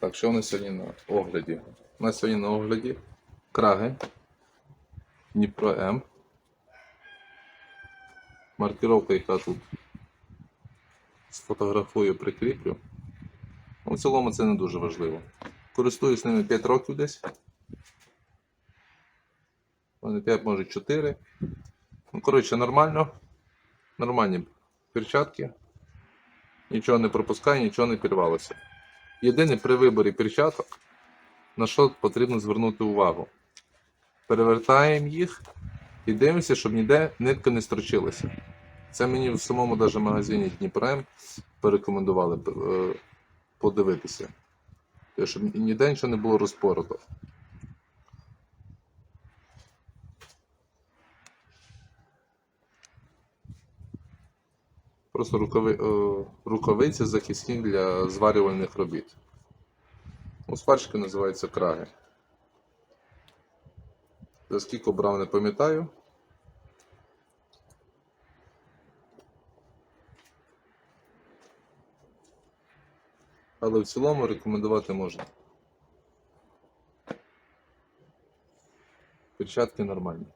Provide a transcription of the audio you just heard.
Так, що у нас сьогодні на огляді? У нас сьогодні на огляді краги Дніпро М. Маркировка, яка тут сфотографую, прикріплю. Ну, В цілому це не дуже важливо. Користуюсь ними 5 років десь. Мене 5, може 4. Ну, коротше, нормально. Нормальні перчатки. Нічого не пропускає, нічого не підірвалося. Єдине при виборі перчаток, на що потрібно звернути увагу. Перевертаємо їх і дивимося, щоб ніде нитка не строчилася. Це мені в самому даже магазині Дніпрем порекомендували е, подивитися. Щоб ніде нічого не було розпорото. Просто рукави, е, рукавиці захисні для зварювальних робіт. У сварщики називаються краги. За скільки брав, не пам'ятаю. Але в цілому рекомендувати можна. Перчатки нормальні.